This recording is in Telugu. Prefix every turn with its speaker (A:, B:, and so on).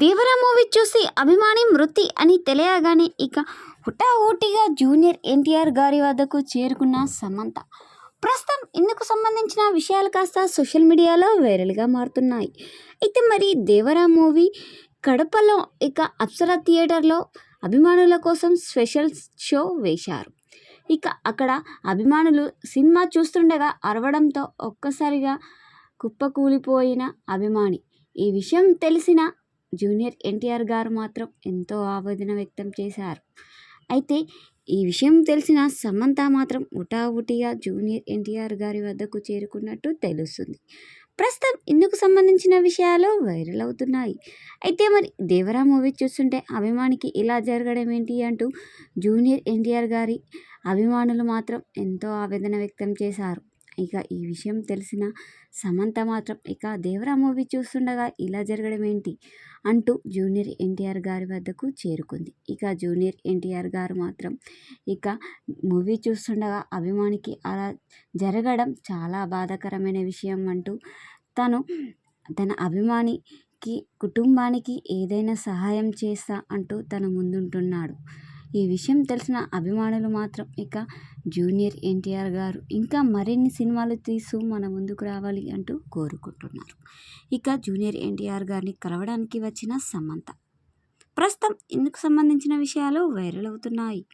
A: దేవరా మూవీ చూసి అభిమాని మృతి అని తెలియగానే ఇక హుటాహుటిగా జూనియర్ ఎన్టీఆర్ గారి వద్దకు చేరుకున్న సమంత. ప్రస్తుతం ఇందుకు సంబంధించిన విషయాలు కాస్త సోషల్ మీడియాలో వైరల్గా మారుతున్నాయి. అయితే మరి దేవరా మూవీ కడపలో ఇక అప్సరా థియేటర్లో అభిమానుల కోసం స్పెషల్ షో వేశారు. ఇక అక్కడ అభిమానులు సినిమా చూస్తుండగా అరవడంతో ఒక్కసారిగా కుప్పకూలిపోయిన అభిమాని. ఈ విషయం తెలిసిన జూనియర్ ఎన్టీఆర్ గారు మాత్రం ఎంతో ఆవేదన వ్యక్తం చేశారు. అయితే ఈ విషయం తెలిసిన సమంత మాత్రం ఉటావుటిగా జూనియర్ ఎన్టీఆర్ గారి వద్దకు చేరుకున్నట్టు తెలుస్తుంది. ప్రస్తుతం ఇందుకు సంబంధించిన విషయాలు వైరల్ అవుతున్నాయి. అయితే మరి దేవరా మూవీ చూస్తుంటే అభిమానికి ఇలా జరగడం ఏంటి అంటూ జూనియర్ ఎన్టీఆర్ గారి అభిమానులు మాత్రం ఎంతో ఆవేదన వ్యక్తం చేశారు. ఇక ఈ విషయం తెలిసిన సమంత మాత్రం ఇక దేవరా మూవీ చూస్తుండగా ఇలా జరగడం ఏంటి? అంటూ జూనియర్ ఎన్టీఆర్ గారి వద్దకు చేరుకుంది. ఇక జూనియర్ ఎన్టీఆర్ గారు మాత్రం ఇక మూవీ చూస్తుండగా అభిమానికి అలా జరగడం చాలా బాధాకరమైన విషయం అంటూ తను తన అభిమానికి కుటుంబానికి ఏదైనా సహాయం చేస్తా అంటూ తన ముందుంటున్నాడు. ఈ విషయం తెలిసిన అభిమానులు మాత్రం ఇక జూనియర్ ఎన్టీఆర్ గారు ఇంకా మరిన్ని సినిమాలు తీసు మన ముందుకు రావాలి అంటూ కోరుకుంటున్నారు. ఇక జూనియర్ ఎన్టీఆర్ గారిని కలవడానికి వచ్చిన సమంత. ప్రస్తుతం ఇందుకు సంబంధించిన విషయాలు వైరల్ అవుతున్నాయి.